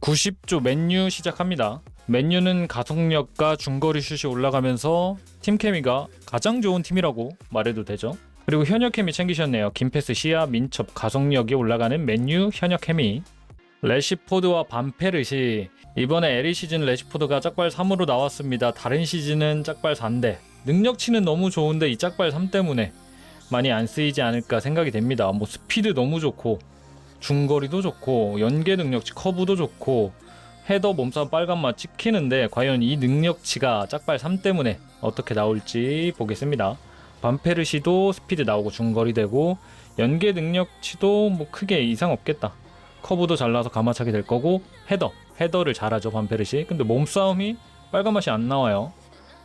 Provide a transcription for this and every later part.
90조 맨유 시작합니다. 맨유는 가속력과 중거리 슛이 올라가면서 팀 케미가 가장 좋은 팀이라고 말해도 되죠. 그리고 현역 케미 챙기셨네요. 김패스 시야, 민첩, 가속력이 올라가는 맨유 현역 케미. 레시포드와 반페르시 이번에 에리 시즌 레시포드가 짝발 3으로 나왔습니다. 다른 시즌은 짝발 4인데 능력치는 너무 좋은데 이 짝발 3 때문에 많이 안 쓰이지 않을까 생각이 됩니다. 뭐 스피드 너무 좋고 중거리도 좋고 연계 능력치 커브도 좋고 헤더 몸싸움 빨간맛 찍히는데 과연 이 능력치가 짝발 3 때문에 어떻게 나올지 보겠습니다. 반페르시도 스피드 나오고 중거리 되고 연계 능력치도 뭐 크게 이상 없겠다. 커브도 잘나서 가마차기 될 거고 헤더 헤더를 잘하죠 반페르시 근데 몸싸움이 빨간맛이 안 나와요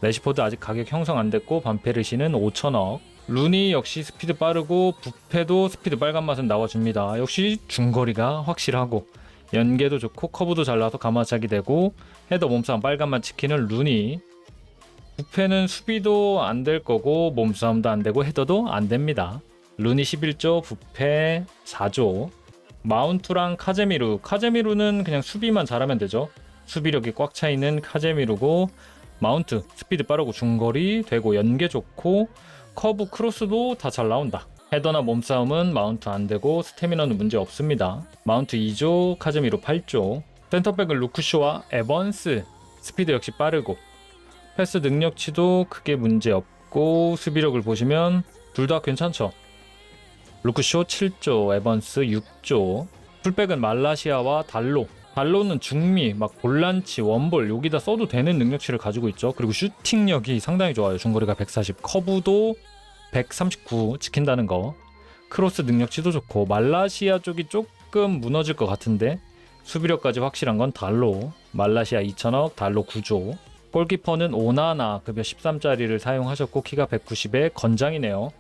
레시포드 아직 가격 형성 안 됐고 반페르시는 5천억 루니 역시 스피드 빠르고 부패도 스피드 빨간 맛은 나와줍니다 역시 중거리가 확실하고 연계도 좋고 커브도 잘 나서 가마차기 되고 헤더 몸싸움 빨간맛 지키는 루니 부패는 수비도 안 될 거고 몸싸움도 안 되고 헤더도 안 됩니다 루니 11조 부패 4조 마운트랑 카제미루. 카제미루는 그냥 수비만 잘하면 되죠. 수비력이 꽉 차 있는 카제미루고 마운트 스피드 빠르고 중거리 되고 연계 좋고 커브 크로스도 다 잘 나온다. 헤더나 몸싸움은 마운트 안 되고 스태미너는 문제 없습니다. 마운트 2조, 카제미루 8조. 센터백은 루크쇼와 에번스. 스피드 역시 빠르고 패스 능력치도 크게 문제 없고 수비력을 보시면 둘 다 괜찮죠. 루크쇼 7조, 에번스 6조. 풀백은 말라시아와 달로. 달로는 중미, 막 볼란치, 원볼 여기다 써도 되는 능력치를 가지고 있죠. 그리고 슈팅력이 상당히 좋아요. 중거리가 140, 커브도 139 지킨다는 거. 크로스 능력치도 좋고 말라시아 쪽이 조금 무너질 것 같은데 수비력까지 확실한 건 달로. 말라시아 2천억, 달로 9조. 골키퍼는 오나나 급여 13짜리를 사용하셨고 키가 190에 건장이네요.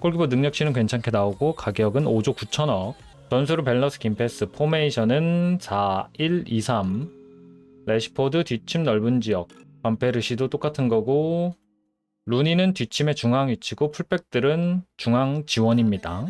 골키퍼 능력치는 괜찮게 나오고 가격은 5조 9천억. 전술은 밸런스 김패스, 포메이션은 4, 1, 2, 3. 레시포드 뒷침 넓은 지역. 반페르시도 똑같은 거고 루니는 뒷침의 중앙 위치고 풀백들은 중앙 지원입니다.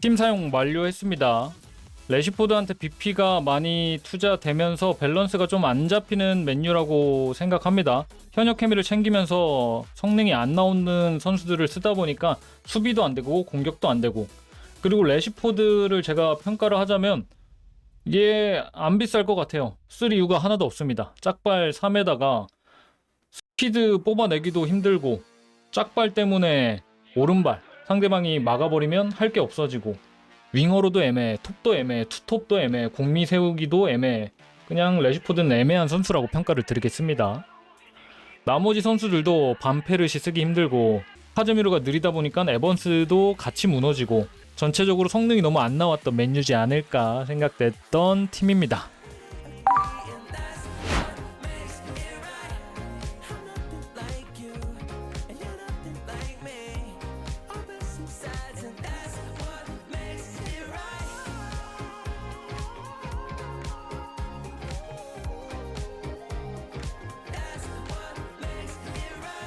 팀 사용 완료했습니다. 레시포드한테 BP가 많이 투자되면서 밸런스가 좀 안 잡히는 맨유라고 생각합니다. 현역 케미를 챙기면서 성능이 안 나오는 선수들을 쓰다 보니까 수비도 안 되고 공격도 안 되고 그리고 레시포드를 제가 평가를 하자면 얘 안 비쌀 것 같아요. 쓸 이유가 하나도 없습니다. 짝발 3에다가 스피드 뽑아내기도 힘들고 짝발 때문에 오른발 상대방이 막아버리면 할 게 없어지고 윙어로도 애매해 톱도 애매해 투톱도 애매해 공미 세우기도 애매해. 그냥 레시포드는 애매한 선수라고 평가를 드리겠습니다. 나머지 선수들도 반페르시 쓰기 힘들고 카즈미로가 느리다 보니까 에번스도 같이 무너지고 전체적으로 성능이 너무 안 나왔던 맨유지 않을까 생각됐던 팀입니다